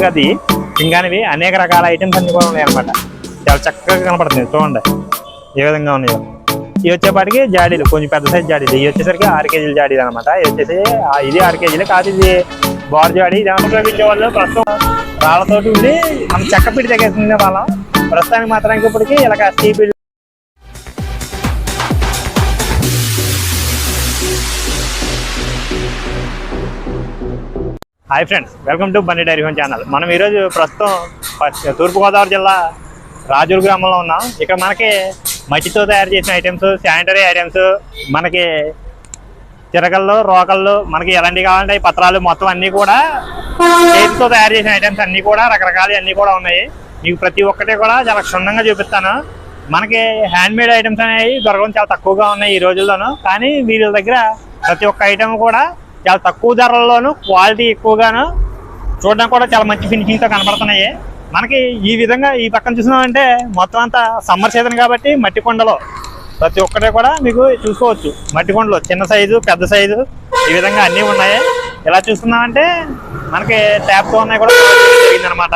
అది కాదు ఇవి. అనేక రకాల ఐటమ్స్ అన్ని కూడా ఉన్నాయి అనమాట చాలా చక్కగా కనపడుతుంది చూడండి. ఏ విధంగా ఉన్నాయో. ఇవి వచ్చేపాటికి జాడీలు కొంచెం పెద్ద సైజ్ జాడీలు. ఇవి వచ్చేసరికి ఆరు కేజీల జాడీలు అనమాట ఇది వచ్చేసి ఆ, ఇది ఆరు కేజీలు కాదు ఇది బార్ జాడీ. ఇది అనుభవించే వాళ్ళు ప్రస్తుతం రాళ్ళతోటి ఉండి మనం చెక్క పిడి తగ్గేసింది వాళ్ళం. ప్రస్తుతానికి మాత్రానికి ఇప్పటికి ఇలా steel hi friends welcome to Bandi diary home channel మనం ఈరోజు ప్రస్తుతం తూర్పుగోదావరి జిల్లా రాజూరు గ్రామంలో ఉన్నాం. ఇక్కడ మనకి మట్టితో తయారు చేసిన ఐటమ్స్ శానిటరీ ఐటమ్స్ మనకి చిరకళ్ళు రోకళ్ళు మనకి ఎలాంటివి కావాలంటే పత్రాలు మొత్తం అన్నీ కూడా చేతితో తయారు చేసిన ఐటమ్స్ అన్నీ కూడా రకరకాలు అన్నీ కూడా ఉన్నాయి. మీకు ప్రతి ఒక్కటి కూడా చాలా క్షుణ్ణంగా చూపిస్తాను. మనకి హ్యాండ్ మేడ్ ఐటమ్స్ అనేవి దొరకడం చాలా తక్కువగా ఉన్నాయి ఈ రోజుల్లోనూ. కానీ వీరి దగ్గర ప్రతి ఒక్క ఐటమ్ కూడా చాలా తక్కువ ధరల్లోనూ క్వాలిటీ ఎక్కువగాను చూడడానికి కూడా చాలా మంచి ఫినిషింగ్తో కనబడుతున్నాయి. మనకి ఈ విధంగా ఈ పక్కన చూసినామంటే మొత్తం అంతా సమ్మర్ సీజన్ కాబట్టి మట్టి కొండలో ప్రతి ఒక్కటి కూడా మీకు చూసుకోవచ్చు. మట్టి కొండలు చిన్న సైజు పెద్ద సైజు ఈ విధంగా అన్నీ ఉన్నాయి. ఇలా చూస్తున్నామంటే మనకి ట్యాప్తో ఉన్నాయి కూడా జరిగిందనమాట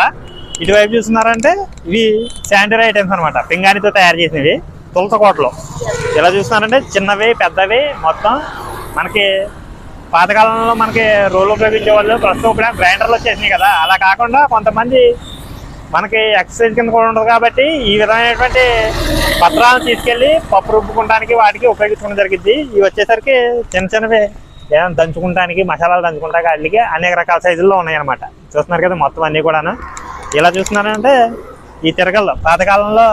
ఇటువైపు చూస్తున్నారంటే ఇవి శానిటరీ ఐటమ్స్ అనమాట పింగాణితో తయారు చేసినవి తులసకోటలో ఇలా చూస్తున్నారంటే చిన్నవి పెద్దవి మొత్తం మనకి పాతకాలంలో మనకి రోల్ ఉపయోగించే వాళ్ళు ప్రస్తుతం ఇప్పుడు గ్రైండర్లు వచ్చేసినాయి కదా. అలా కాకుండా కొంతమంది మనకి ఎక్సర్సైజ్ కింద కూడా ఉండదు కాబట్టి ఈ విధమైనటువంటి పత్రాలను తీసుకెళ్ళి పప్పు రుబ్బుకోవడానికి వాటికి ఉపయోగించుకోవడం జరిగింది. ఇవి వచ్చేసరికి చిన్న చిన్నవి ఏదైనా దంచుకుంటానికి మసాలాలు దంచుకుంటానికి వాటికి అనేక రకాల సైజుల్లో ఉన్నాయన్నమాట. చూస్తున్నారు కదా మొత్తం అన్నీ కూడాను. ఇలా చూస్తున్నారంటే ఈ తిరగల్లో పాతకాలంలో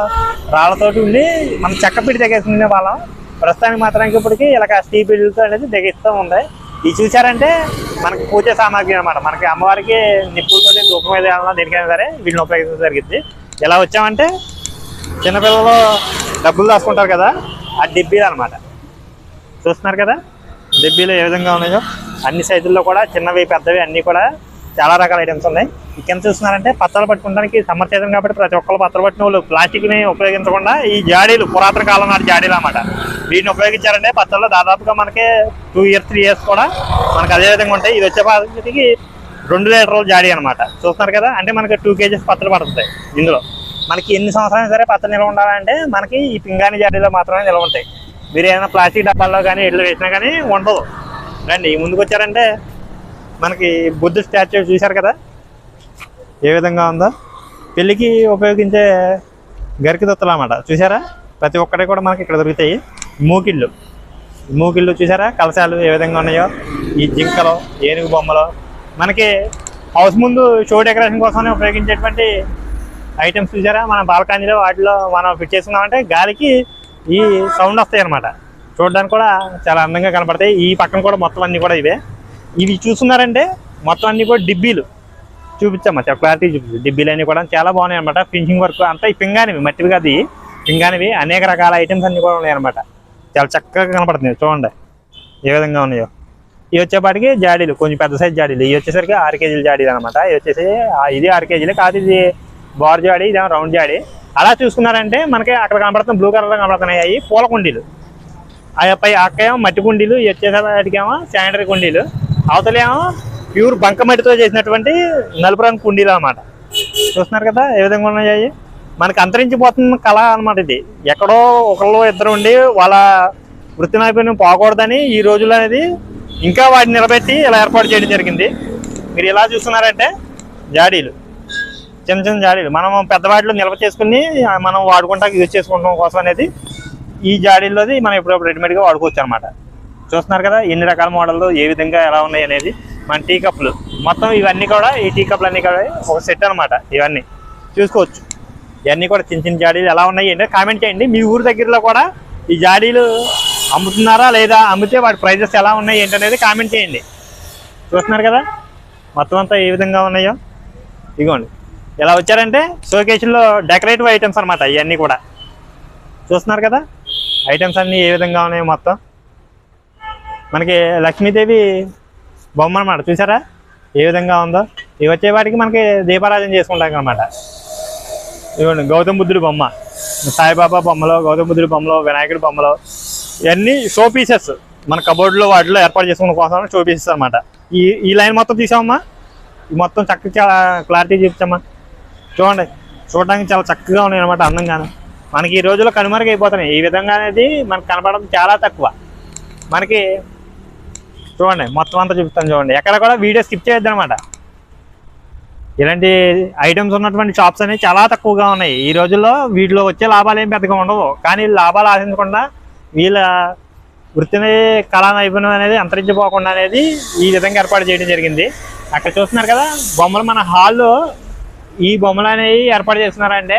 రాళ్ళతోటి ఉండి మనం చెక్క పిడి తెగేసుకునే వాళ్ళం. ప్రస్తుతానికి మాత్రానికి ఇప్పటికి ఇలా స్టీ పిడిలతో అనేది తెగిస్తూ ఉంది. ఇది చూసారంటే మనకి పూజ సామాగ్రి అనమాట మనకి అమ్మవారికి నిప్పులతో ధూపం మీద వేయాలన్నా దేనికైనా సరే వీటిని ఉపయోగించడం జరిగింది. ఎలా వచ్చామంటే చిన్నపిల్లలు డబ్బులు దాచుకుంటారు కదా ఆ డిబ్బీలు అనమాట చూస్తున్నారు కదా డిబ్బీలు ఏ విధంగా ఉన్నాయో? అన్ని సైజుల్లో కూడా చిన్నవి పెద్దవి అన్నీ కూడా చాలా రకాల ఐటమ్స్ ఉన్నాయి. కింద చూస్తున్నారంటే పత్రాలు పట్టుకోవడానికి సమ్మర్ సీజన్ కాబట్టి ప్రతి ఒక్కరు పత్రాలు పట్టిన వాళ్ళు. ప్లాస్టిక్ని ఉపయోగించకుండా ఈ జాడీలు పురాతన కాలం నాటి జాడీలు అన్నమాట. వీటిని ఉపయోగించారంటే పత్రాలు దాదాపుగా మనకి టూ ఇయర్స్ త్రీ ఇయర్స్ కూడా మనకి అదే విధంగా ఉంటాయి. ఇది వచ్చే పరిస్థితికి రెండు లీటర్ల జాడీ అనమాట చూస్తున్నారు కదా? అంటే మనకి టూ కేజీస్ పచ్చలు పడుతుంటాయి ఇందులో. మనకి ఎన్ని సంవత్సరాలు సరే పత్రం నిల్వ ఉండాలంటే మనకి ఈ పింగాణి జాడీలో మాత్రమే నిల్వ ఉంటాయి. మీరు ఏదైనా ప్లాస్టిక్ డబ్బాల్లో కానీ ఇళ్ళు వేసినా కానీ ఉండదు రండి ముందుకు వచ్చారంటే మనకి బుద్ధ స్టాచ్యూ చూశారు కదా? ఏ విధంగా ఉందో. పెళ్ళికి ఉపయోగించే గరికిదొత్తలు అన్నమాట. చూసారా ప్రతి ఒక్కటి కూడా మనకి ఇక్కడ దొరుకుతాయి. మూకిళ్ళు. మూకిళ్ళు చూసారా కలశాలు ఏ విధంగా ఉన్నాయో? ఈ జింకలు ఏనుగు బొమ్మలు. మనకి హౌస్ ముందు షో డెకరేషన్ కోసమే ఉపయోగించేటువంటి ఐటమ్స్ చూసారా మన బాల్కనీలో వాటిలో మనం ఫిట్ చేసుకున్నామంటే గాలికి ఈ సౌండ్ వస్తాయి అనమాట చూడడానికి కూడా చాలా అందంగా కనపడతాయి. ఈ పక్కన కూడా మొత్తం అన్నీ కూడా ఇవే. ఇవి చూస్తున్నారంటే మొత్తం అన్నీ కూడా డిబ్బీలు. చూపించామా చాలా క్లారిటీ చూపించు. డిబ్బీలు అన్ని కూడా చాలా బాగున్నాయి అనమాట ఫినిషింగ్ వర్క్ అంతా ఈ పింగానివి మట్టివి కాదు పింగానివి అనేక రకాల ఐటమ్స్ అన్ని కూడా ఉన్నాయి అనమాట చాలా చక్కగా కనపడుతుంది చూడండి. ఏ విధంగా ఉన్నాయో. ఇవి వచ్చేపాటికి జాడీలు కొంచెం పెద్ద సైజ్ జాడీలు. ఇవి వచ్చేసరికి ఆరు కేజీల జాడీలు అనమాట ఇవి వచ్చేసి ఇది ఆరు కేజీలు కాదు ఇది బార్ జాడీ ఇదేమో రౌండ్ జాడీ. అలా చూసుకున్నారంటే మనకి అక్కడ కనపడుతున్న బ్లూ కలర్లో కనపడుతున్నాయి. అవి పూల కుండీలు. ఆ పై అక్కేమో మట్టి కుండీలు ఇవి వచ్చేసరికేమో శానిటరీ కుండీలు. అవతలేమో ప్యూర్ బంకమట్టితో చేసినటువంటి నలుపు రంగు కుండీలు అనమాట చూస్తున్నారు కదా ఏ విధంగా ఉన్నాయి అవి? అంతరించిపోతున్న కళ అనమాట ఇది. ఎక్కడో ఒకళ్ళు ఇద్దరు ఉండి వాళ్ళ వృత్తి నైపుణ్యం పోకూడదని ఈ రోజుల్లో అనేది ఇంకా వాటిని నిలబెట్టి ఇలా ఏర్పాటు చేయడం జరిగింది. మీరు ఇలా చూస్తున్నారంటే జాడీలు. చిన్న చిన్న జాడీలు. మనం పెద్దవాటిలో నిల్వ చేసుకుని మనం వాడుకుంటా యూజ్ చేసుకుంటాం కోసం అనేది ఈ జాడీల్లోది మనం ఎప్పుడప్పుడు రెడీమేడ్గా వాడుకోవచ్చు అనమాట చూస్తున్నారు కదా ఎన్ని రకాల మోడళ్ళు ఏ విధంగా ఎలా ఉన్నాయి అనేది. మన టీ కప్లు మొత్తం ఇవన్నీ కూడా ఈ టీ కప్లు అన్నీ కూడా ఒక సెట్ అనమాట ఇవన్నీ. చూసుకోవచ్చు. ఇవన్నీ కూడా చిన్న చిన్న జాడీలు ఎలా ఉన్నాయి అంటే కామెంట్ చేయండి. మీ ఊరి దగ్గరలో కూడా ఈ జాడీలు అమ్ముతున్నారా లేదా అమ్మితే వాటి ప్రైజెస్ ఎలా ఉన్నాయి ఏంటనేది కామెంట్ చేయండి. చూస్తున్నారు కదా? మొత్తం అంతా ఏ విధంగా ఉన్నాయో? ఇదిగోండి ఇలా వచ్చారంటే షోకేసుల్లో డెకరేటివ్ ఐటమ్స్ అనమాట ఇవన్నీ కూడా. చూస్తున్నారు కదా? ఐటమ్స్ అన్నీ ఏ విధంగా ఉన్నాయో మొత్తం. మనకి లక్ష్మీదేవి బొమ్మ అనమాట చూసారా? ఏ విధంగా ఉందో? ఇవి వచ్చే వాటికి మనకి దీపారాధన చేసుకుంటాం అనమాట ఇవ్వండి గౌతమ బుద్ధుడి బొమ్మ. సాయిబాబా బొమ్మలో గౌతమ బుద్ధుడి బొమ్మలో వినాయకుడి బొమ్మలో ఇవన్నీ షో పీసెస్ మన కబోర్డ్లో వాటిలో ఏర్పాటు చేసుకున్న కోసం షో పీసెస్ అనమాట ఈ ఈ లైన్ మొత్తం తీసామమ్మా ఈ మొత్తం చక్కగా చాలా క్లారిటీ చూపించమ్మా చూడండి చూడడానికి చాలా చక్కగా ఉన్నాయి అనమాట అందంగాను. మనకి ఈ రోజుల్లో కనుమరుగైపోతున్నాయి. ఈ విధంగా అనేది మనకు కనపడడం చాలా తక్కువ. మనకి చూడండి మొత్తం అంతా చూపిస్తాను చూడండి. ఎక్కడ కూడా వీడియో స్కిప్ చేయొద్దు అనమాట ఇలాంటి ఐటమ్స్ ఉన్నటువంటి షాప్స్ అనేవి చాలా తక్కువగా ఉన్నాయి. ఈ రోజుల్లో వీటిలో వచ్చే లాభాలు ఏం పెద్దగా ఉండవు. కానీ లాభాలు ఆశించకుండా వీళ్ళ వృత్తిని కళా నైపుణ్యం అనేది అంతరించిపోకుండా అనేది ఈ విధంగా ఏర్పాటు చేయడం జరిగింది. అక్కడ చూస్తున్నారు కదా బొమ్మలు మన హాల్లో ఈ బొమ్మలు అనేవి ఏర్పాటు చేస్తున్నారంటే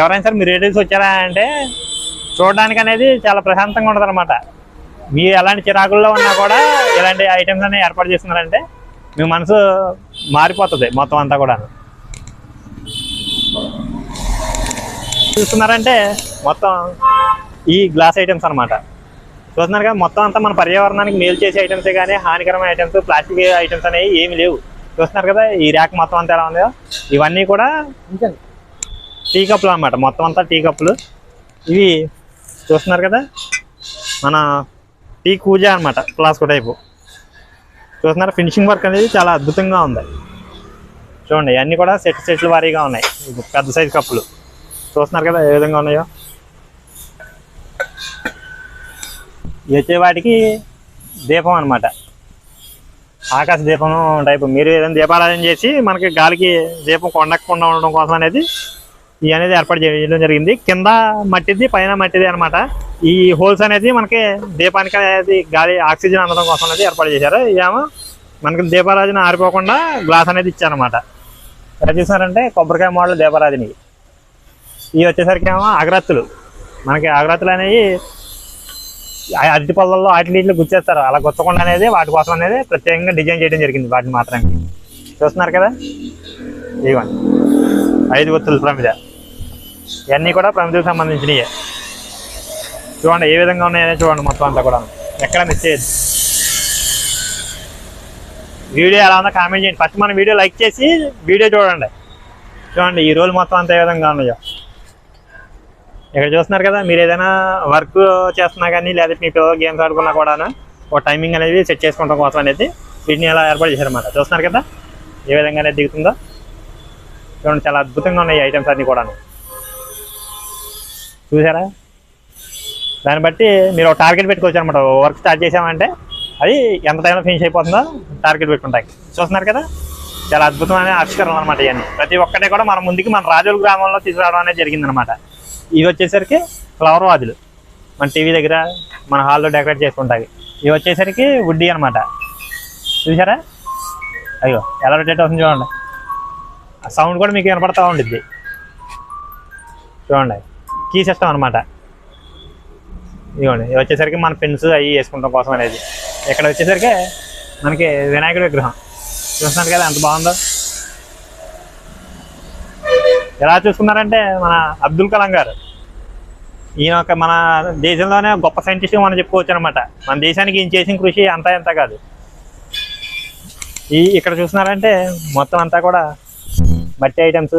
ఎవరైనా సరే మీరు రిలేటివ్స్ వచ్చారా అంటే చూడడానికి అనేది చాలా ప్రశాంతంగా ఉంటుంది అనమాట మీ ఎలాంటి చిరాకుల్లో ఉన్నా కూడా ఇలాంటి ఐటమ్స్ అనేవి ఏర్పాటు చేస్తున్నారంటే మీ మనసు మారిపోతుంది మొత్తం అంతా కూడా చూస్తున్నారంటే మొత్తం ఈ గ్లాస్ ఐటమ్స్ అన్నమాట. చూస్తున్నారు కదా మొత్తం అంతా మన పర్యావరణానికి మేలు చేసే ఐటమ్స్ కానీ హానికరమైన ఐటమ్స్ ప్లాస్టిక్ ఐటమ్స్ అనేవి ఏమి లేవు. చూస్తున్నారు కదా ఈ ర్యాక్ మొత్తం అంతా ఎలా ఉందో? ఇవన్నీ కూడా టీ కప్పులు అన్నమాట. మొత్తం అంతా టీ కప్పులు ఇవి చూస్తున్నారు కదా మన టీ కూజా అనమాట ప్లాస్కో టైపు. చూస్తున్నారు ఫినిషింగ్ వర్క్ అనేది చాలా అద్భుతంగా ఉంది. చూడండి అన్నీ కూడా సెట్ సెట్లు వారీగా ఉన్నాయి. పెద్ద సైజు కప్పులు. చూస్తున్నారు కదా ఏ విధంగా ఉన్నాయో. వచ్చే వాటికి దీపం అనమాట ఆకాశ దీపం టైపు. మీరు ఏదైనా దీపారాధన చేసి మనకి గాలికి దీపం కొండకుండా ఉండడం కోసం అనేది ఇవి అనేది ఏర్పాటు చేయడం జరిగింది. కింద మట్టిది పైన మట్టిది అనమాట ఈ హోల్స్ అనేది మనకి దీపానికి అనేది గాలి ఆక్సిజన్ అందడం కోసం అనేది ఏర్పాటు చేశారు. ఏమో మనకి దీపారాజుని ఆరిపోకుండా గ్లాస్ అనేది ఇచ్చారనమాట ఎలా చూసారంటే కొబ్బరికాయ మోడల్ దీపారాజన. ఇవి వచ్చేసరికి ఏమో అగరత్తులు. మనకి అగరత్తులు అనేవి ఆ అరటి పళ్ళల్లో వాటి నీటిలో గుచ్చేస్తారు. అలా గుచ్చకుండా అనేది వాటి కోసం అనేది ప్రత్యేకంగా డిజైన్ చేయడం జరిగింది వాటిని మాత్రానికి చూస్తున్నారు కదా? ఇవ్వండి ఐదు గుర్తులు ప్రమిద. ఇవన్నీ కూడా ప్రమిదకు సంబంధించినవి చూడండి ఏ విధంగా ఉన్నాయనే చూడండి మొత్తం అంతా కూడా ఎక్కడ మిస్ చేయదు వీడియో ఎలా ఉందో కామెంట్ చేయండి. ఫస్ట్ మన వీడియో లైక్ చేసి వీడియో చూడండి. చూడండి ఈ రోజు మొత్తం అంత ఏ విధంగా ఉన్నాయో. ఇక్కడ చూస్తున్నారు కదా మీరు ఏదైనా వర్క్ చేస్తున్నా కానీ లేదా మీ పిల్లలు గేమ్స్ ఆడుకున్నా కూడా ఒక టైమింగ్ అనేది సెట్ చేసుకోవడం కోసం అనేది వీటిని ఎలా ఏర్పాటు చేశారన్నమాట. చూస్తున్నారు కదా ఏ విధంగా అనేది దిగుతుందో. చూడండి చాలా అద్భుతంగా ఉన్నాయి ఐటమ్స్ అన్నీ కూడా చూసారా? దాన్ని బట్టి మీరు ఒక టార్గెట్ పెట్టుకోవచ్చు అనమాట. వర్క్ స్టార్ట్ చేసామంటే అది ఎంత టైంలో ఫినిష్ అయిపోతుందో టార్గెట్ పెట్టుకుంటాయి. చూస్తున్నారు కదా? చాలా అద్భుతమైన ఆవిష్కరణలు అనమాట ఇవన్నీ. ప్రతి ఒక్కటే కూడా మన ముందుకి మన రాజుల గ్రామంలో తీసుకురావడం అనేది జరిగిందనమాట ఇవి వచ్చేసరికి ఫ్లవర్ వాజులు మన టీవీ దగ్గర మన హాల్లో డెకరేట్ చేసుకుంటాయి. ఇవి వచ్చేసరికి వుడ్డీ అనమాట. చూసారా అయ్యో ఎలా రొటేట్ అవుతుంది చూడండి. ఆ సౌండ్ కూడా మీకు వినపడతా ఉండిద్ది. చూడండి. కీ సిస్టమ్ అనమాట. ఇదిగోండి ఇది వచ్చేసరికి మన పెన్స్ అవి వేసుకుంటాం కోసం అనేది. ఇక్కడ వచ్చేసరికి మనకి వినాయకుడి విగ్రహం. చూస్తున్నారు కదా ఎంత బాగుందో. ఎలా చూసుకున్నారంటే మన అబ్దుల్ కలాం గారు. ఈయన ఒక మన దేశంలోనే గొప్ప సైంటిస్ట్ మనం చెప్పుకోవచ్చు అనమాట మన దేశానికి ఈయన చేసిన కృషి అంతా ఎంత కాదు. ఈ ఇక్కడ చూస్తున్నారంటే మొత్తం అంతా కూడా మట్టి ఐటమ్స్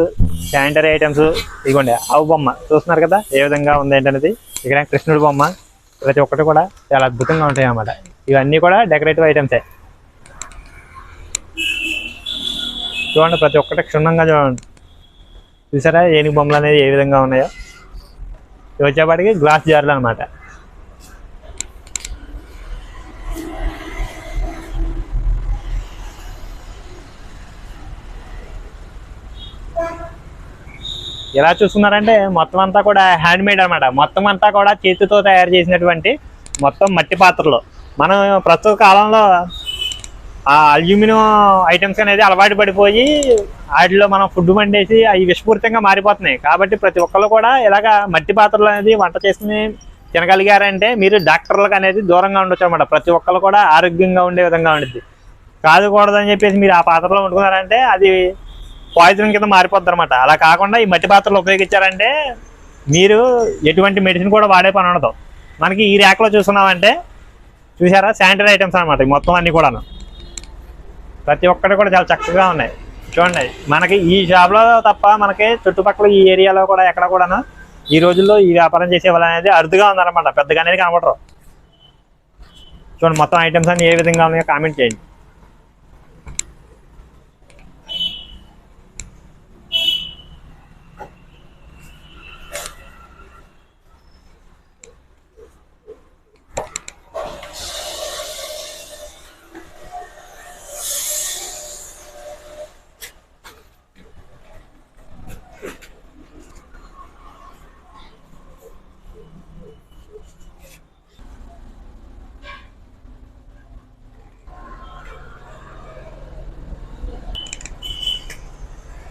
శానిటరీ ఐటమ్స్ ఇదిగోండి ఆవు బొమ్మ. చూస్తున్నారు కదా ఏ విధంగా ఉంది ఏంటనేది? ఇక్కడ కృష్ణుడి బొమ్మ. ప్రతి ఒక్కటి కూడా చాలా అద్భుతంగా ఉంటాయి అన్నమాట. ఇవన్నీ కూడా డెకరేటివ్ ఐటమ్సే చూడండి ప్రతి ఒక్కటి క్షుణ్ణంగా చూడండి. చూసారా? ఏనుగు బొమ్మలు అనేది ఏ విధంగా ఉన్నాయో? వచ్చేపాటికి గ్లాస్ జార్లు అనమాట ఎలా చూస్తున్నారంటే మొత్తం అంతా కూడా హ్యాండ్ మేడ్ అనమాట మొత్తం అంతా కూడా చేతితో తయారు చేసినటువంటి మొత్తం మట్టి పాత్రలు. మనం ప్రస్తుత కాలంలో ఆ అల్యూమినియం ఐటమ్స్ అనేది అలవాటు పడిపోయి వాటిలో మనం ఫుడ్ వండేసి అవి విషపూరితంగా మారిపోతున్నాయి. కాబట్టి ప్రతి ఒక్కళ్ళు కూడా ఇలాగ మట్టి పాత్రలు అనేది వంట చేసుకుని తినగలిగారంటే మీరు డాక్టర్లకు అనేది దూరంగా ఉండొచ్చు అనమాట ప్రతి ఒక్కళ్ళు కూడా ఆరోగ్యంగా ఉండే విధంగా ఉండేది కాదుకూడదని చెప్పేసి మీరు ఆ పాత్రలో వండుకున్నారంటే అది పాయిజన్ కింద మారిపోద్ది అనమాట అలా కాకుండా ఈ మట్టి పాత్రలు ఉపయోగించారంటే మీరు ఎటువంటి మెడిసిన్ కూడా వాడే పని ఉండదు. మనకి ఈ ర్యాక్లో చూస్తున్నామంటే చూసారా శానిటరీ ఐటమ్స్ అనమాట మొత్తం అన్ని కూడాను. ప్రతి ఒక్కటి కూడా చాలా చక్కగా ఉన్నాయి. చూడండి మనకి ఈ షాప్లో తప్ప మనకి చుట్టుపక్కల ఈ ఏరియాలో కూడా ఎక్కడ కూడాను ఈ రోజుల్లో ఈ వ్యాపారం చేసే వాళ్ళు అనేది అరుదుగా ఉందన్నమాట పెద్దగా అనేది కనబడరు. చూడండి మొత్తం ఐటమ్స్ అన్ని ఏ విధంగా ఉన్నాయో కామెంట్ చేయండి.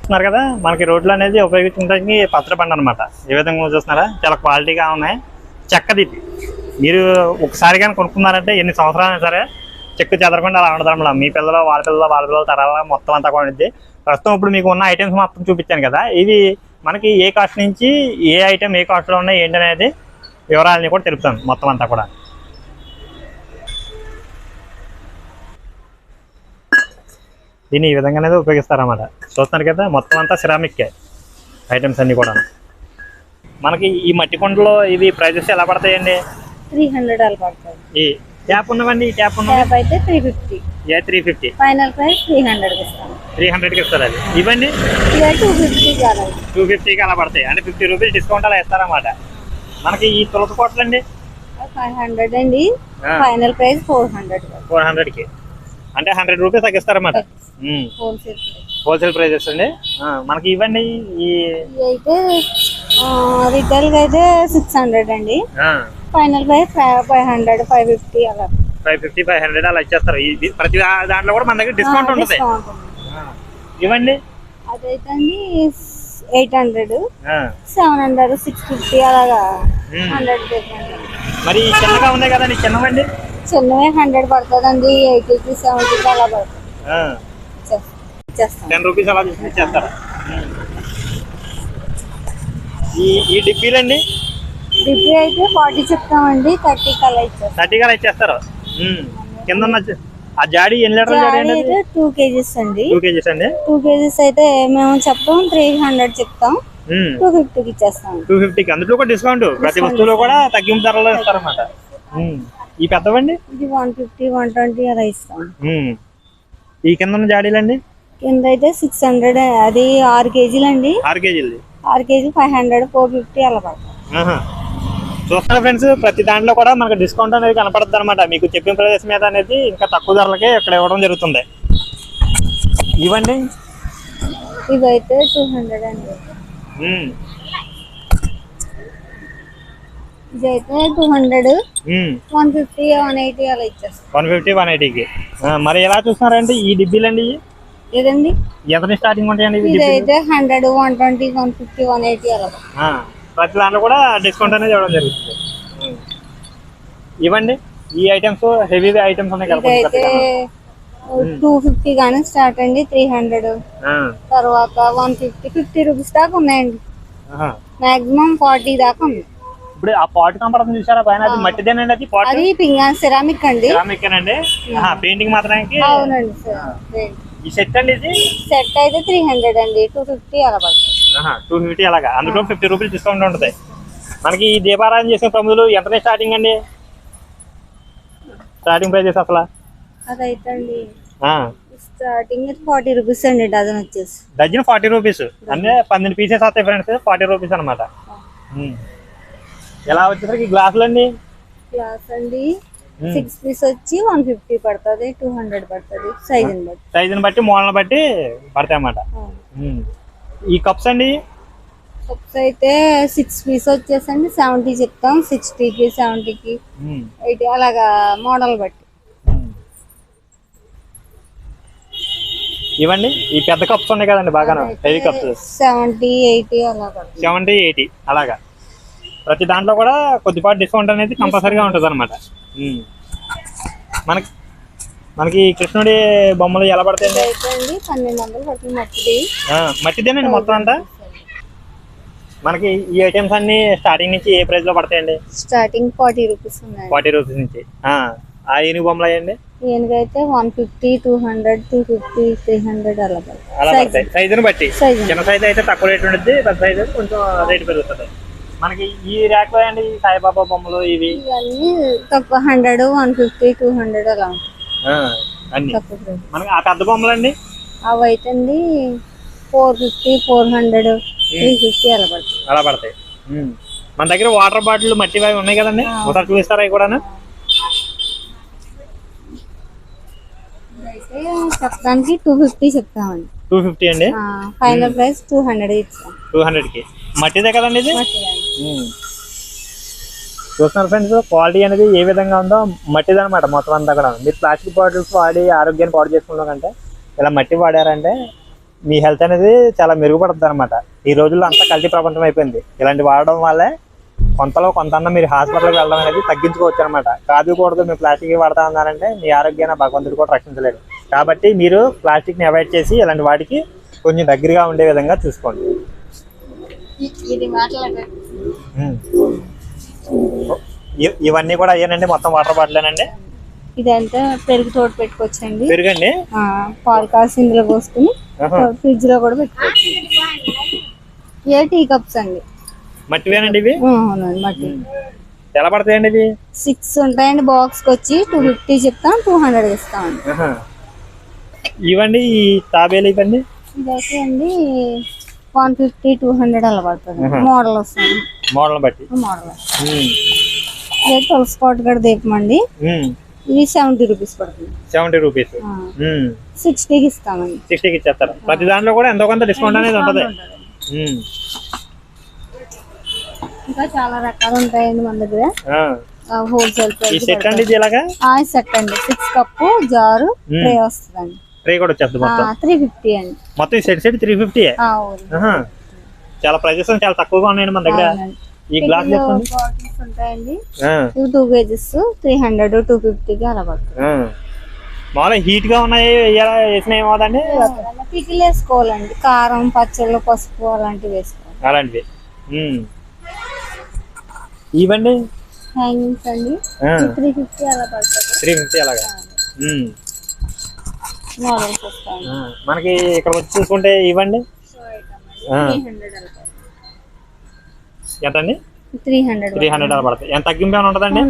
చూస్తున్నారు కదా మనకి రోడ్లు అనేది ఉపయోగించడానికి పత్రబండి అనమాట ఏ విధంగా చూస్తున్నారా? చాలా క్వాలిటీగా ఉన్నాయి. చెక్కది మీరు ఒకసారి కానీ కొనుక్కున్నారంటే ఎన్ని సంవత్సరాలైనా సరే చెక్కు చెదరకుండా అలా ఉండదు మీ పిల్లలు వాళ్ళ పిల్లలు వాళ్ళ పిల్లలు తరాల మొత్తం అంతా కూడా ఉంటుంది ప్రస్తుతం ఇప్పుడు మీకు ఉన్న ఐటమ్స్ మొత్తం చూపించాను కదా. ఇవి మనకి ఏ కాస్ట్ నుంచి ఏ ఐటమ్ ఏ కాస్ట్లో ఉన్నాయి ఏంటనేది వివరాలని కూడా తెలుపుతాను మొత్తం అంతా కూడా. దీన్ని ఈ విధంగా అనేది ఉపయోగిస్తారన్నమాట. చూస్తున్నారు కదా మొత్తం అంతా సిరామిక్కే ఐటమ్స్ అన్నీ కూడా మనకి ఈ మట్టి కుండలో ఇవి ప్రైజెస్ ఎలా పడతాయండి? త్రీ హండ్రెడ్ అలా పడుతుంది ఈ ట్యాప్ ఉన్నవండి ఈ ట్యాప్ ట్యాప్ అయితే త్రీ ఫిఫ్టీ ఏ three fifty final price three హండ్రెడ్కి ఇస్తాను. త్రీ హండ్రెడ్కి ఇస్తారు అది. ఇవ్వండి. ఇదే టూ ఫిఫ్టీ టూ ఫిఫ్టీకి అలా పడతాయి. అంటే ఫిఫ్టీ రూపీస్ డిస్కౌంట్ అలా ఇస్తారన్నమాట. మనకి ఈ తులస కోట్లు అండి. ఫైవ్ హండ్రెడ్ అండి. Final price four hundred four హండ్రెడ్కి అంటే హండ్రెడ్ రూపీస్ తగ్గిస్తారన్నమాట. హోల్సేల్ హోల్సేల్ ప్రైజెస్ అండి? మనకి ఇవ్వండి ఈ ఇవి అయితే సిక్స్ హండ్రెడ్ అండి. Final price five hundred five fifty అలా. ఫైవ్ ఫిఫ్టీ ఫైవ్ హండ్రెడ్ అలా ఇచ్చేస్తారు. ఇది ప్రతి దాంట్లో కూడా మన దగ్గర డిస్కౌంట్ ఉంటుంది. ఉంది. ఇవ్వండి. అదైతే అండి eight hundred seven hundred six fifty అలాగా. హండ్రెడ్ మరి ఈ చిన్నగా ఉన్నాయి కదండి చిన్నవండి? చిన్నవే హండ్రెడ్ పడుతుందండి ఎయిటీకి సెవెంటీకి అలా పడుతుంది. టెన్ రూపీస్ అలా తీసుకుని ఇచ్చేస్తారు? ఈ ఈ డిప్పీలండి డిగ్రీ అయితే ఫార్టీ చెప్తామండి అలా ఇచ్చేస్తాం. థర్టీ అలా ఇచ్చేస్తారు. కింద ఆ జాడీ ఎన్ని లీటర్ల జాడీ అండి టూ కేజీస్ అండి. టూ కేజీస్ అండి? టూ కేజీస్ అయితే మేము చెప్తాం త్రీ హండ్రెడ్ చెప్తాం. టూ ఫిఫ్టీకి ఇచ్చేస్తాం. టూ ఫిఫ్టీకి. అందులో కూడా డిస్కౌంట్. ప్రతి వస్తువులో కూడా తగ్గింపు ధరలో ఇస్తారన్నమాట. ఉమ్. ఈ పెద్దవండి? ఇది వన్ ఫిఫ్టీ వన్ ట్వంటీ అలా ఇస్తాం. ఈ కింద ఉన్న జాడీలండి? కింద అయితే సిక్స్ హండ్రెడ్ అది ఆరు కేజీలు అండి. ఆరు కేజీలు ఆరు kg five hundred four fifty అలా పడతాం ఆహా. చూస్తున్నా ఫ్రెండ్స్ ప్రతి దాంట్లో కూడా మనకు డిస్కౌంట్ అనేది కనపడుతుంది అనమాట మీకు చెప్పిన ప్రదేశం మీద అనేది ఇంకా తక్కువ ధరలకే ఇక్కడ ఇవ్వడం జరుగుతుంది. ఇవ్వండి. ఇవి అయితే టూ హండ్రెడ్ అండి. ఉమ్. ఇది అయితే two hundred. One fifty one eighty అలా ఇచ్చేస్తాం. వన్ ఫిఫ్టీ వన్ ఎయిటీకి మరి ఎలా చూస్తున్నారండి? ఈ డిబ్బీలండి? ఏదండి? ఎంత స్టార్టింగ్ ఉంటాయండి ఇవి ఇది డిబ్బీలు? అయితే hundred one twenty one fifty one eighty అలా. ప్రతి దాంట్లో కూడా డిస్కౌంట్ అనేది ఇవ్వడం జరుగుతుంది. ఇవ్వండి. ఈ ఐటమ్స్ హెవీ ఐటమ్స్ ఉన్నాయి కదా. టూ ఫిఫ్టీ కానీ స్టార్ట్ అండి త్రీ హండ్రెడ్ ఆ, తర్వాత వన్ ఫిఫ్టీ ఫిఫ్టీ రూపీస్ దాకా ఉన్నాయండి. మాక్సిమం ఫార్టీ దాకా ఉంది. ఇప్పుడు ఆ పాట్ కనపడుతుంది చూసారా? పైన అది మట్టిదేనండి అది పాట్ అది పింగాన్ సిరామిక్ అండి. అండి పెయింటింగ్ మాత్రానికి? అవునండి సార్ ఈ సెట్ అండి ఇది? సెట్ అయితే త్రీ హండ్రెడ్ అండి. టూ ఫిఫ్టీ అలా పడుతుంది. టూ ఫిఫ్టీ అలాగా. అందులో ఫిఫ్టీ రూపీస్ డిస్కౌంట్ ఉంటుంది. మనకి ఈ దీపారాధన చేసిన ప్రముఖులు ఎంత స్టార్టింగ్ అండి? స్టార్టింగ్ ప్రైజెస్ అసలు? అదైతే అండి స్టార్టింగ్ ఫార్టీ రూపీస్ అండి డజన్ వచ్చేసి. డజన్ ఫార్టీ రూపీస్ అంటే పన్నెండు పీసెస్ వస్తాయి ఫ్రెండ్స్ ఫార్టీ రూపీస్ అనమాట ఎలా వచ్చేసరికి గ్లాసులు అండి? గ్లాస్ అండి. సిక్స్ పీస్ వచ్చి వన్ ఫిఫ్టీ పడుతుంది టూ హండ్రెడ్ పడుతుంది బట్టి. సైజుని బట్టి మూలను బట్టి పడతాయి అన్నమాట ఈ కప్స్ అండి? కప్స్ అయితే సిక్స్ పీస్ వచ్చేసండి సెవెంటీ చెప్తాం సిక్స్టీకి సెవెంటీకి. ఎయిటీ అలాగా మోడల్ బట్టి. ఇవ్వండి ఈ పెద్ద కప్స్ ఉన్నాయి కదండి బాగా హెవీ కప్స్ సెవెంటీ ఎయిటీ అలా పడుతుంది. సెవెంటీ ఎయిటీ అలాగా. ప్రతి దాంట్లో కూడా కొద్దిపాటి డిస్కౌంట్ అనేది కంపల్సరీగా ఉంటుంది అనమాట మనకి మనకి కృష్ణుడి బొమ్మలు ఎలా పడతాయండి? పన్నెండు వందలు పడుతుంది మట్టిది. ఆ, మట్టిదేనండి మొత్తం అంతా? మనకి ఈ ఐటమ్స్ అన్ని స్టార్టింగ్ నుంచి ఏ ప్రైస్లో పడతాయండి? స్టార్టింగ్ ఫార్టీ రూపీస్ ఉన్నాయి ఫార్టీ రూపీస్ నుంచి. ఆ, ఏనుగు బొమ్మలు అయ్యండి? ఈయనకైతే one fifty two hundred two fifty three hundred అలా పడతాయి. సైజుని బట్టి. చిన్న సైజ్ అయితే తక్కువ రేట్ ఉంటుంది పెద్ద సైజ్ కొంచెం రేట్ పెరుగుతుంది. మనకి ఈ ర్యాక్లో అండి సాయిబాబా బొమ్మలు ఇవి? ఇవన్నీ తక్కువ hundred one fifty two hundred అలా అన్ని. తక్కువ. మనకి ఆ పెద్ద బొమ్మలు అండి? అవి అయితే అండి four fifty four hundred three fifty అలా పడుతుంది అలా పడతాయి. మన దగ్గర వాటర్ బాటిల్ మట్టి అవి ఉన్నాయి కదండి? ఒకసారి చూపిస్తారా అవి కూడాను? అయితే చెప్పడానికి టూ ఫిఫ్టీ చెప్తామండి. టూ ఫిఫ్టీ అండి? Final price two hundred two హండ్రెడ్కి. మట్టిదే కదండి ఇది. చూస్తున్నారు ఫ్రెండ్స్ క్వాలిటీ అనేది ఏ విధంగా ఉందో మట్టిది అనమాట మొత్తం అంతా కూడా. మీరు ప్లాస్టిక్ బాటిల్స్ వాడి ఆరోగ్యాన్ని పాడు చేసుకుంటాం కంటే ఇలా మట్టి వాడారంటే మీ హెల్త్ అనేది చాలా మెరుగుపడుతుంది అనమాట ఈ రోజుల్లో అంతా కల్తీ ప్రపంచం అయిపోయింది. ఇలాంటి వాడడం వల్లే కొంతలో కొంత మీరు హాస్పిటల్కి వెళ్ళడం అనేది తగ్గించుకోవచ్చు అనమాట కాదు కూడదు మీరు ప్లాస్టిక్ వాడతా ఉన్నారంటే మీ ఆరోగ్యాన్ని భగవంతుడు కూడా రక్షించలేడు. కాబట్టి మీరు ప్లాస్టిక్ని అవాయిడ్ చేసి ఇలాంటి వాటికి కొంచెం దగ్గరగా ఉండే విధంగా చూసుకోండి. ఇది ఇవన్నీ కూడా అయ్యానండి మొత్తం వాటర్ బాటిలేనండి. ఇదంతా పెరుగు తోడు పెట్టుకోవచ్చండి పెరుగండి? పాలు కాసి ఇందులో పోసుకుని. ఫ్రిడ్జ్లో కూడా పెట్టుకోవచ్చు. ఏ టీ కప్స్ అండి? మట్టివేనండి ఇవి? అవునండి మట్టి. ఎలా పడతాయండి ఇవి? సిక్స్ ఉంటాయండి బాక్స్కి వచ్చి టూ ఫిఫ్టీ చెప్తాం టూ హండ్రెడ్ ఆహా. ఇవండి ఈ తాబేలు ఇవన్నీ ఇదైతే అండి వన్ ఫిఫ్టీ టూ హండ్రెడ్ అలా పడుతుంది. మోడల్ వస్తుంది. మోడల్ బట్టి. మోడల్. ఇదే తులసి కోట కూడా దీపమండి. ఇది సెవెంటీ రూపీస్ పడుతుంది. Seventy rupees. సిక్స్టీకి ఇస్తామండి. సిక్స్టీకి ఇచ్చేస్తారు. ప్రతి దాంట్లో కూడా ఎంతో కొంత డిస్కౌంట్ అనేది ఉంటుంది. ఇంకా చాలా రకాలు ఉంటాయండి మన దగ్గర. హోల్సేల్ సెట్ అండి సెట్ అండి. సిక్స్ కప్పు జారు ట్రే వస్తుందండి. ట్రే కూడా వచ్చేస్తుంది మొత్తం. త్రీ ఫిఫ్టీ అండి. మొత్తం ఈ సెట్ సెట్ త్రీ ఫిఫ్టీ. చాలా ప్రైజెస్ చాలా తక్కువగా ఉన్నాయండి మన దగ్గర. ఈ గ్లాస్ ఉంటాయండి. ఇవి two kgs three hundred two ఫిఫ్టీకి అలా పడుతుంది. మామూలుగా హీట్గా ఉన్నాయి ఎలా వేసినా ఏమవుదండి పికిల్ వేసుకోవాలండి. కారం పచ్చళ్ళు పసుపు అలాంటివి వేసుకోవాలి. అలాంటివి. ఇవండి? హ్యాంగింగ్స్ అండి. త్రీ ఫిఫ్టీ అలా పడుతుంది. త్రీ ఫిఫ్టీ అలాగా. మనకి ఇక్కడ వచ్చి చూసుకుంటే ఇవ్వండి. ఆ. త్రీ హండ్రెడ్ అలా ఎంత అండి త్రీ హండ్రెడ్ త్రీ హండ్రెడ్ అలా పడతాయి. ఎంత తగ్గింపు ఏమైనా ఉంటుందండి.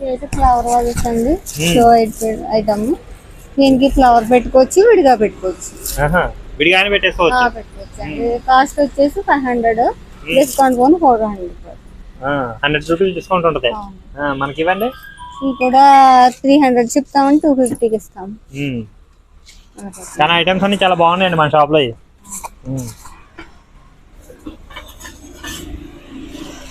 ఇదైతే ఫ్లవర్ వాజెస్ అండి. షో ఐటమ్ దీనికి ఫ్లవర్ పెట్టుకోవచ్చు విడిగా పెట్టుకోవచ్చు. విడిగానే పెట్టేసుకోవచ్చు. కాస్ట్ వచ్చేసి ఫైవ్ హండ్రెడ్ డిస్కౌంట్ పోను four hundred hundred rupees discount ఉంటుంది. ఆ, మనకి ఇవ్వండి ఇవి కూడా త్రీ హండ్రెడ్ చెప్తామని టూ ఫిఫ్టీకి ఇస్తాం. కానీ ఐటమ్స్ అన్ని చాలా బాగున్నాయండి మన షాప్లో ఇవి. ఉమ్.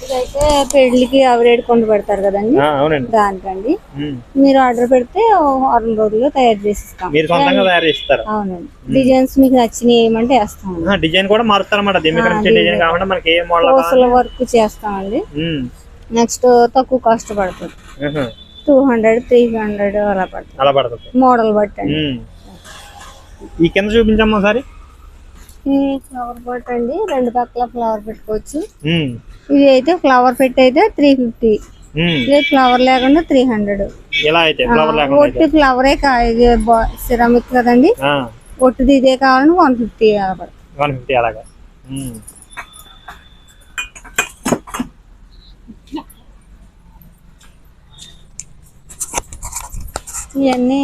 ఇదైతే పెళ్ళికి అవిరేడు కొండ పెడతారు కదండి? అవునండి. దానికండి. మీరు ఆర్డర్ పెడితే వారం రోజుల్లో తయారు చేసి ఇస్తాం మీరు సొంతంగా తయారు చేస్తారు అవునండి. డిజైన్స్ మీకు నచ్చినవి ఏమంటే వేస్తామండి. డిజైన్ కూడా మారుస్తారన్నమాట. దీని మీద నుంచి డిజైన్ కాకుండా మనకి ఏ మోడల్ కోసల వర్క్ చేస్తామండి. నెక్స్ట్ తక్కువ కాస్ట్ పడుతుంది. టూ హండ్రెడ్ త్రీ హండ్రెడ్ అలా పడుతుంది. అలా పడుతుంది. మోడల్ బట్టి. ఈ కింద చూపించమ్మా ఒకసారి. ఫ్లవర్ బట్ అండి. రెండు పక్కల ఫ్లవర్ పెట్టుకోవచ్చు. ఇది అయితే ఫ్లవర్ పెట్టి అయితే త్రీ ఫిఫ్టీ. ఇది ఫ్లవర్ లేకుండా త్రీ హండ్రెడ్ ఇలా అయితే. ఒట్టి ఫ్లవరే సిరమిక్ కదండి? ఒట్టిది ఇదే కావాలని వన్ ఫిఫ్టీ వన్ ఫిఫ్టీ అలాగా. ఇవన్నీ.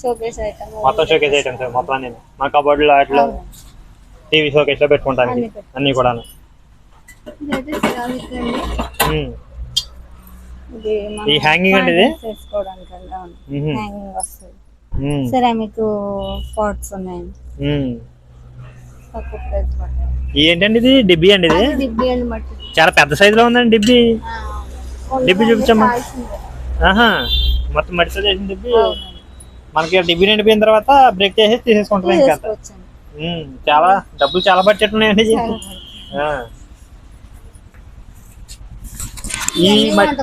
షోకేస్ మొత్తం షోకేస్ ఐటమ్స్ మొత్తం నేను మా కబోర్డ్లో అట్లా టీవీ షోకేస్లో పెట్టుకుంటాను అన్ని పెట్టు. అన్ని కూడా ఇదైతే సిరామిక్ అండి. ఇది ఈ ఇది? చేసుకోవడానికి. హ్యాంగింగ్ వస్తుంది. సిరామిక్ పాట్స్ ఉన్నాయండి తక్కువ ప్రైస్ పడుతుంది ఏంటండి ఇది? డిబ్బి అండి ఇది? డిబ్బి అండి మట్టి. చాలా పెద్ద సైజులో ఉందండి డిబ్బి. డిబ్బి చూపించమ్మా. ఆహా. మొత్తం మడితో చేసిన డిబ్బి? అవునండి. మనకి డిబ్బి నిండిపోయిన తర్వాత బ్రేక్ చేసేసి తీసేసుకుంటాం ఇంకా చాలా డబ్బులు చాలా బడ్జెట్ ఉన్నాయండి ఇది. చాలా. ఆ. ఈ వంట.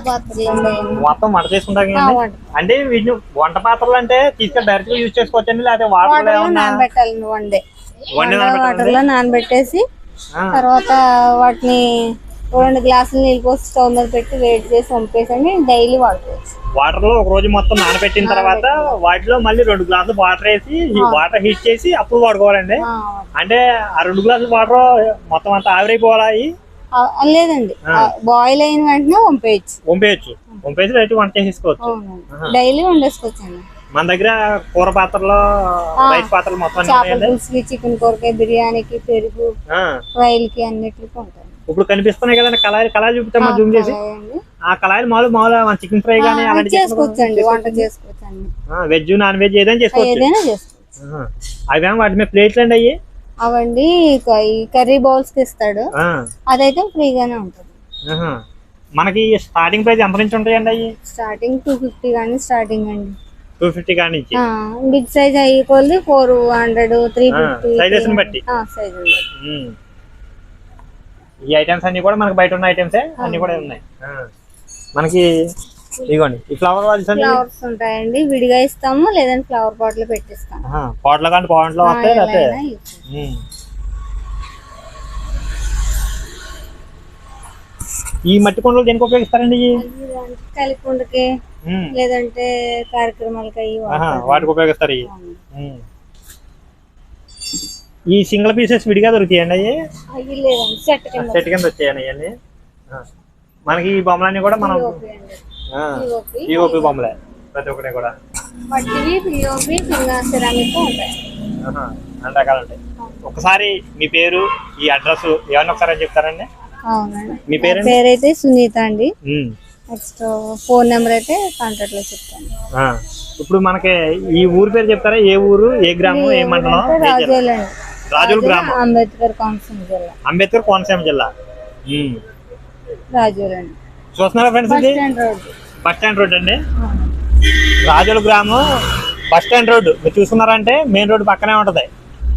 మొత్తం మడ చేసుకుంటాం వంట. అంటే వీటిని వంట పాత్రలు అంటే తీసుకొని డైరెక్ట్గా యూజ్ చేసుకోవచ్చండి లేకపోతే వాటర్లో ఏమన్నా నానబెట్టాలండి వన్ డే వండి వాటర్లో నానబెట్టేసి తర్వాత వాటిని రెండు గ్లాసులు నీళ్ళు పోసి స్టవ్ మీద పెట్టి వేడి చేసి పంపేసండి డైలీ వాడుకోవచ్చు వాటర్లో ఒక రోజు మొత్తం నానబెట్టిన తర్వాత వాటిలో మళ్ళీ రెండు గ్లాసులు వాటర్ వేసి వాటర్ హీట్ చేసి అప్పుడు వాడుకోవాలండి. అంటే ఆ రెండు గ్లాసులు వాటర్ మొత్తం అంతా ఆవిరైపోవాలా. లేదండి. బాయిల్ అయిన వెంటనే పంపేయచ్చు వంపేయచ్చు. వంపేసి రైతు వంట చేసేసుకోవచ్చు. డైలీ వండేసుకోవచ్చండి. మన దగ్గర కూర పాత్రలో రైస్ పాత్రలు మొత్తం చేపల పులుసుకి చికెన్ కూరకి బిర్యానీకి పెరుగు ఫ్రైలకి అన్నిటికి ఉంటాయి ఇప్పుడు కనిపిస్తున్నాయి కదండి కళాయి కళాయి చూపిస్తామా జూమ్ చేసి. ఆ కళాయిలు మామూలు మామూలు చికెన్ ఫ్రై కానీ అలాంటి చేసుకోవచ్చండి వంట చేసుకోవచ్చండి. వెజ్ నాన్ వెజ్ ఏదైనా చేసుకోవచ్చు. ఏదైనా చేసుకోవచ్చు. అవేమో వాటి మీద ప్లేట్లు అండి అయ్యి. అవండి ఈ కర్రీ బౌల్స్కి ఇస్తాడు. అదైతే ఫ్రీగానే ఉంటుంది. మనకి స్టార్టింగ్ ప్రైస్ ఎంత నుంచి ఉంటాయండి అవి స్టార్టింగ్ టూ ఫిఫ్టీ కానీ స్టార్టింగ్ అండి. టూ ఫిఫ్టీ కాడి నుంచి? బిగ్ సైజ్ అయ్యి కొద్ది ఫోర్ హండ్రెడ్ త్రీ ఆ, ఫిఫ్టీ ని బట్టి. సైజ్. ఈ ఐటమ్స్ అన్ని కూడా మనకి బయట ఉన్న ఐటమ్సే అన్ని కూడా ఉన్నాయి. ఆ. మనకి ఇదిగోండి ఈ ఫ్లవర్ వాల్స్ ఫ్లవర్స్ ఉంటాయండి విడిగా ఇస్తాము లేదంటే ఫ్లవర్ పాట్లో పెట్టిస్తాము పాటల కానీ పాయింట్లో ఆ, వస్తాయి. ఉమ్. ఈ మట్టి కుండలు దేనికి ఉపయోగిస్తారండి ఉమ్. లేదంటే కార్యక్రమాలకి. వాటికి ఉపయోగిస్తారు. ఈ సింగిల్ పీసెస్ విడిగా దొరుకుతాయండి అవి సెట్ కింద సెట్ కింద వచ్చాయండి. మనకి ఈ బొమ్మలన్నీ కూడా మనం పిఓపి అండి పిఓపి ఈ ఓపి బొమ్మలే ప్రతి ఒక్కటి కూడా. మట్టివి పిఓపి ఫింగర్ సిరామిక్ ఉంటాయి. ఆహా, అన్ని రకాలు ఉంటాయి. ఒకసారి మీ పేరు ఈ అడ్రస్ ఏమన్నా ఒకసారి చెప్తారండి? అవునండి. మీ పేరండి? నా పేరైతే సునీత అండి. నెక్స్ట్ ఫోన్ నెంబర్ అయితే కాంటాక్ట్లో చెప్తాను. ఇప్పుడు మనకి ఈ ఊరు పేరు చెప్తారా? ఏ ఊరు ఏ గ్రామం ఏ మండలం? రాజోల్ గ్రామం. అంబేద్కర్ కోనసీమ జిల్లా. అంబేద్కర్ కోనసీమ జిల్లా. ఉమ్. చూస్తున్నారా ఫ్రెండ్స్ ఇది? రోడ్. బస్ స్టాండ్ రోడ్ అండి? రాజుల గ్రామం బస్ స్టాండ్ రోడ్డు మీరు చూసుకున్నారంటే మెయిన్ రోడ్డు పక్కనే ఉంటది.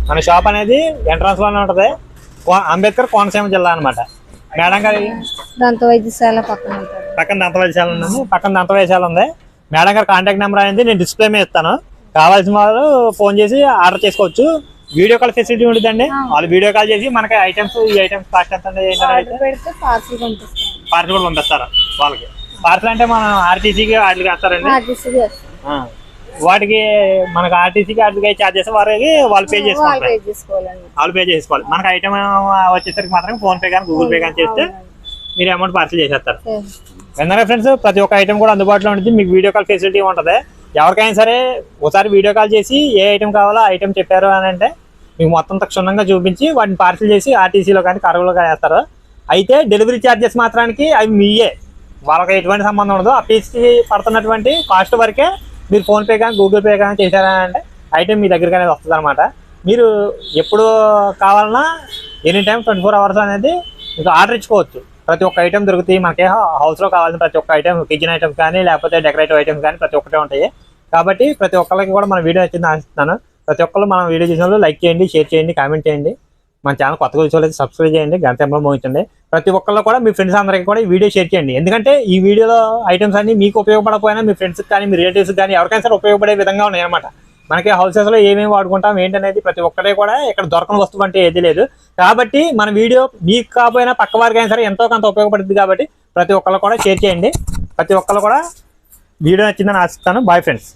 మన షాప్ అనేది ఎంట్రన్స్లోనే ఉంటది. అంబేద్కర్ కోనసీమ జిల్లా అన్నమాట. మేడం గారి దంత వైద్యశాల పక్కన పక్కన దంత వైద్యశాల ఉంది. పక్కన దంత వైద్యశాల ఉంది. మేడం గారి కాంటాక్ట్ నెంబర్ అనేది నేను డిస్ప్లే మీద ఇస్తాను. కావాల్సిన వాళ్ళు ఫోన్ చేసి ఆర్డర్ చేసుకోవచ్చు. వీడియో కాల్ ఫెసిలిటీ ఉంటుందండి వాళ్ళు వీడియో కాల్ చేసి మనకి ఐటమ్స్ ఈ ఐటమ్స్ కాస్ట్ ఎంత పార్సల్ కూడా పంపిస్తారు వాళ్ళకి? పార్సల్ అంటే మనం ఆర్టీసీకి వాటికి వేస్తారండి. వాటికి మనకి ఆర్టీసీకి వాటికి చార్జెస్ వారికి వాళ్ళు పే వాళ్ళు చేసుకోవాలి. వాళ్ళు పే చేసుకోవాలి. మనకి ఐటమ్ వచ్చేసరికి మాత్రం ఫోన్ పే కానీ గూగుల్ పే కానీ చేస్తే మీరు అమౌంట్ పార్సల్ చేసేస్తారు. విన్నారా ఫ్రెండ్స్ ప్రతి ఒక్క ఐటమ్ కూడా అందుబాటులో ఉంటుంది. మీకు వీడియో కాల్ ఫెసిలిటీ ఉంటుంది. ఎవరికైనా సరే ఒకసారి వీడియో కాల్ చేసి ఏ ఐటమ్ కావాలో ఆ ఐటమ్ చెప్పారు అని అంటే మీకు మొత్తం క్షుణ్ణంగా చూపించి వాటిని పార్సల్ చేసి ఆర్టీసీలో కానీ కరువులో కానీ వేస్తారు. అయితే డెలివరీ ఛార్జెస్ మాత్రానికి అవి మీయే. వాళ్ళకి ఎటువంటి సంబంధం ఉండదు. ఆ పీస్కి పడుతున్నటువంటి కాస్ట్ వరకే మీరు ఫోన్పే కానీ గూగుల్ పే కానీ చేశారా అంటే ఐటమ్ మీ దగ్గరికి అనేది వస్తుంది అనమాట మీరు ఎప్పుడు కావాలన్నా any time twenty four hours అనేది మీకు ఆర్డర్ ఇచ్చుకోవచ్చు. ప్రతి ఒక్క ఐటమ్ దొరుకుతాయి. మనకి హౌస్లో కావాల్సిన ప్రతి ఒక్క ఐటమ్ కిచెన్ ఐటమ్స్ కానీ లేకపోతే డెకరేటివ్ ఐటమ్స్ కానీ ప్రతి ఒక్కటే ఉంటాయి. కాబట్టి ప్రతి ఒక్కరికి కూడా మన వీడియో నచ్చింది ఆశిస్తున్నాను. ప్రతి ఒక్కరు మనం వీడియో చూసినప్పుడు లైక్ చేయండి షేర్ చేయండి కామెంట్ చేయండి. మన ఛానల్ కొత్తగా చూసుకోలేదు సబ్స్క్రైబ్ చేయండి. గంట ఎంబలో మోగించండి. ప్రతి ఒక్కళ్ళు కూడా మీ ఫ్రెండ్స్ అందరికీ కూడా ఈ వీడియో షేర్ చేయండి. ఎందుకంటే ఈ వీడియోలో ఐటమ్స్ అన్ని మీకు ఉపయోగపడకపోయినా మీ ఫ్రెండ్స్కి కానీ మీ రిలేటివ్స్ కానీ ఎవరికైనా సరే ఉపయోగపడే విధంగా ఉన్నాయన్నమాట. మనకి హౌసెస్లో ఏమేమి వాడుకుంటాం ఏంటనేది ప్రతి ఒక్కటే కూడా ఇక్కడ దొరకని వస్తువు అంటే ఏది లేదు. కాబట్టి మన వీడియో మీకు కాకపోయినా పక్క వారికి అయినా సరే ఎంతో కొంత ఉపయోగపడుతుంది కాబట్టి ప్రతి ఒక్కళ్ళు కూడా షేర్ చేయండి. ప్రతి ఒక్కళ్ళు కూడా వీడియో నచ్చిందని ఆశిస్తాను. Bye friends